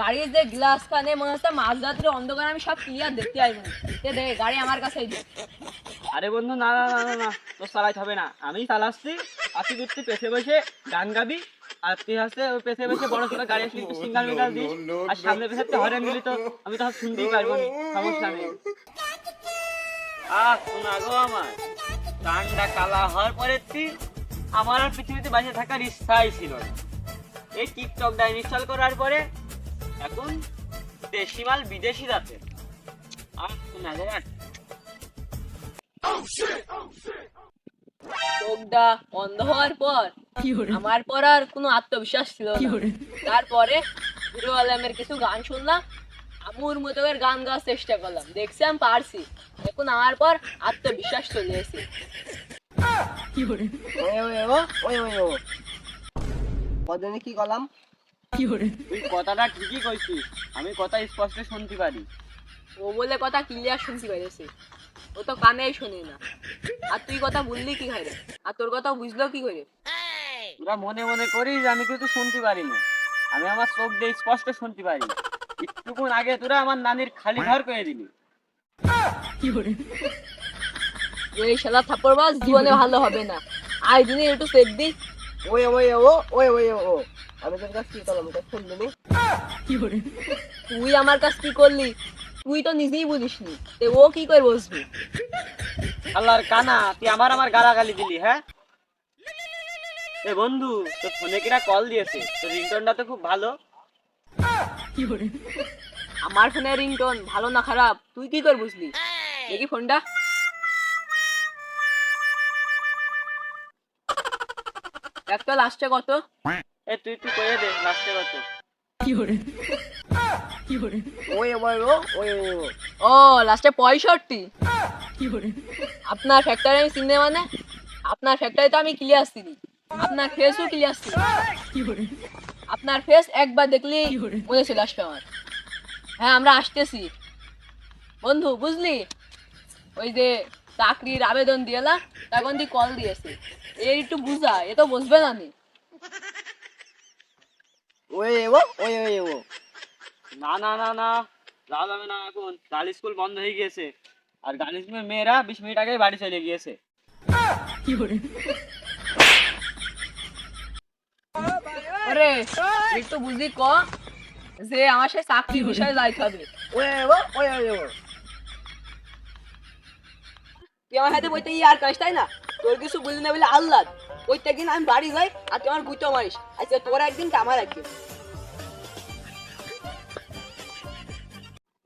গাড়ির যে গ্লাস কানে মনে হচ্ছে মাঝরাত্রে অন্ধকার, আমি সব ক্লিয়ার দেখতে পাইব এ, দে, গাড়ি আমার কাছেই দে আরে বন্ধু, না না না না তোর চালাইতে হবে না। আমি চালাচ্ছি আতি করতে পেছে বসে, গান গাবি, আর তুই হাসতে ওই পেছে বসে বড় ছোট গাড়ি আসলে সিঙ্গাল মিঙ্গাল দিস, আর সামনে পেছে একটা হরেন দিলি তো, আমি তো শুনতেই পারব সমস্যা নেই। আহ, শোনা গো আমার কানটা কালা হওয়ার পরে আমার আর পৃথিবীতে বাঁচে থাকার ইচ্ছাই ছিল এই টিকটকটা ইনস্টল করার পরে এখন দেশি মাল বিদেশি আর শোনা চোখটা অন্ধ হওয়ার পর আমার পর আর কোনো আত্মবিশ্বাস ছিল তারপরে হিরো আলমের কিছু গান শুনলাম আমুর মতো করে গান গাওয়ার চেষ্টা করলাম। দেখছি আমি পারছি। এখন আমার পর আত্মবিশ্বাস চলে এসেছে। কি করলাম? কথাটা ঠিকই কইছিস আমি কথা স্পষ্ট শুনতে পারি। ও বলে কথা ক্লিয়ার শুনতে পাইছে ও তো কানেই শুনি না। আর তুই কথা বললি কি করে? আর তোর কথা বুঝলো কি করে? তোরা মনে মনে করিস আমি কিন্তু শুনতে পারি না আমি আমার চোখ দিয়ে স্পষ্ট শুনতে পারি। একটুক্ষণ আগে তোরা আমার নানির খালি ঘর করে দিলি। এই শালা থাপ্পড় বাস জীবনে ভালো হবে না। আই দিনে একটু সেট দি। ওয়ে ওয়ে ও ওয়ে ওয়ে ও। আমি তোর কাছে কি করলাম এটা শুনলি তুই আমার কাছ কি করলি তুই তো নিজেই বুঝিসনি। তে ও কি করে বসবি আল্লাহর কানা তুই আমার আমার গালাগালি দিলি হ্যাঁ? এ বন্ধু তোর ফোনে কিনা কল দিয়েছে? তোর রিংটোনটা তো খুব ভালো। আমার ফোনের রিংটোন ভালো না খারাপ? তুই কি করে বুঝলি? দেখি ফোনটা। একটা লাস্টে কত? এ তুই তুই কয়ে দে লাস্টে কত ও লাস্টে পঁয়ষট্টি। আপনার ফ্যাক্টরি আমি চিনতে মানে আপনার ফ্যাক্টরি তো আমি ক্লিয়ার চিনি আপনার ফেসও ক্লিয়ার চিনি আপনার ফেস একবার দেখলেই মনে চলে আসবে আমার। হ্যাঁ আমরা আসতেছি। বন্ধু বুঝলি? ওই যে চাকরির আবেদন দিয়েলা তখন তুই কল দিয়েছে এর একটু বুঝা এ তো বুঝবে না নি। ওয়ে ও ওয়ে ওয়ে ও না না না না। যাওয়া যাবে না এখন। গার্ল স্কুল বন্ধ হয়ে গিয়েছে। আর গার্ল স্কুলের মেয়েরা বিশ মিনিট আগে বাড়ি চলে গিয়েছে। আরে একটু বুঝি ক যে আমার সাথে চাকরির বিষয়ে যাইতে হবে। ওয়ে ও ওয়ে ওয়ে ও তুই আমার হাতে বইতে আর কাজ তাই না? তোর কিছু বুঝলি না বলে আল্লাহ প্রত্যেকদিন আমি বাড়ি যাই আর গুইতো মারিস আচ্ছা তোর একদিন আমার একদিন।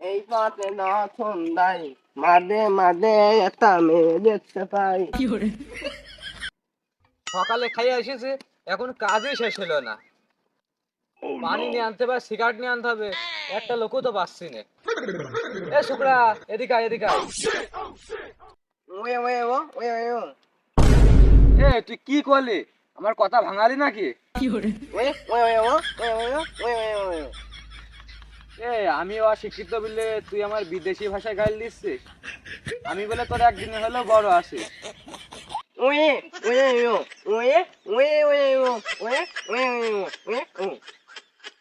এই পথে না সন্ধ্যায় মাঝে মাঝে একটা মেয়ে দেখতে পাই। সকালে খাইয়ে এসেছে এখন কাজই শেষ হলো না। পানি নিয়ে আনতে হবে সিগারেট নিয়ে আনতে হবে একটা লোকও তো পাচ্ছি না। এ শুক্রা এদিকে আয়, এদিকে ওয়ে ওয়ে ও ওয়ে ওয়ে ও। এ তুই কি করলি আমার কথা ভাঙালি নাকি এ আমি অশিক্ষিত বললে তুই আমার বিদেশি ভাষায় গাইল দিচ্ছিস আমি বলে তোর একদিন হলেও বড় আছে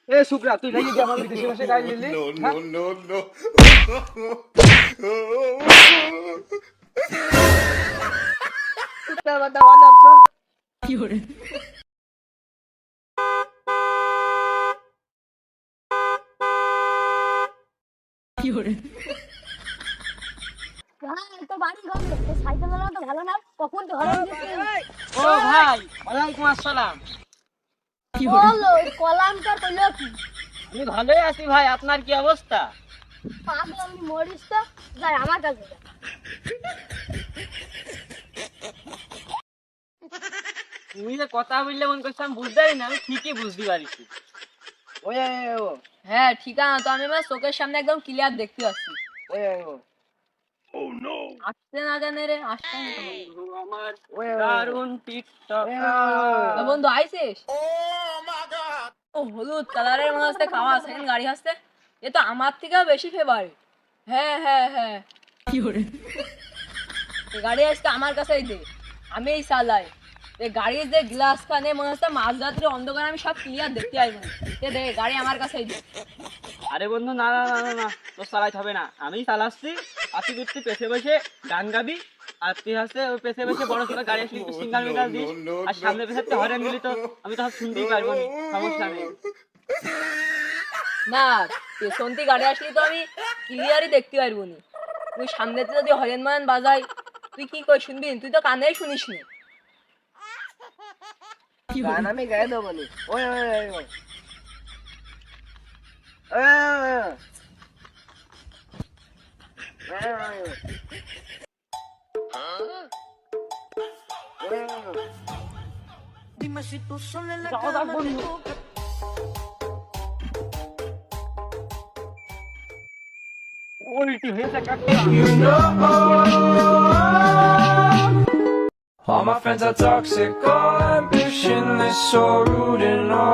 এ শুক্রা তুই আমার বিদেশি ভাষায় গাইল দিলি কলামটা কইলো কি আমি ভালোই আছি ভাই আপনার কি অবস্থা মরিস তো আমার কাছে। তুমি যে কথা বললে মন করছি আমি বুঝতে পারি না আমি ঠিকই বুঝতে পারিছি ও হ্যাঁ ঠিকানা তো আমি আমার চোখের সামনে একদম ক্লিয়ার দেখতে পাচ্ছি ওয়ে ও আসতে না জানে রে আসতে না তো বন্ধু। বন্ধু আমার ওয়ে দারুণ টিকটক বন্ধু আইছিস ও হলুদ কালারের মনে হচ্ছে খাওয়া গাড়ি আসছে এ তো আমার থেকেও বেশি ফেভারিট হ্যাঁ হ্যাঁ হ্যাঁ এই গাড়ি আজকে আমার কাছেই দে আমিই চালাই এ গাড়ির যে গ্লাস কানে মনে হচ্ছে মাঝরাত্রি অন্ধকার আমি সব ক্লিয়ার দেখতে পাইব এ দেখ গাড়ি আমার কাছেই দে আরে বন্ধু না না না না তোর চালাইতে হবে না। আমি চালাচ্ছি আর তুই তুই পেছে বসে গান গাবি আর তুই হচ্ছে ওই পেছে বসে বড় ছোট গাড়ি আসলে সিঙ্গাল মিঙ্গাল দিস আর সামনে পেছে তুই হরেন দিলি তো আমি তো শুনতেই পারব না সমস্যা নেই। না পেছনটি গাড়ি আসলে তো আমি ক্লিয়ারই দেখতে পারব নি। তুই সামনেতে যদি হরেন মান বাজাই তুই কি কই শুনবি? তুই তো কানেই শুনিস নি গান আমি গায়ে দেবো নি ওই ওই ওই ওই ওই, ওই। যাও যাক বন্ধু উল্টি হয়েছে কাকটা All my friends are toxic, all ambitionless, so rude and all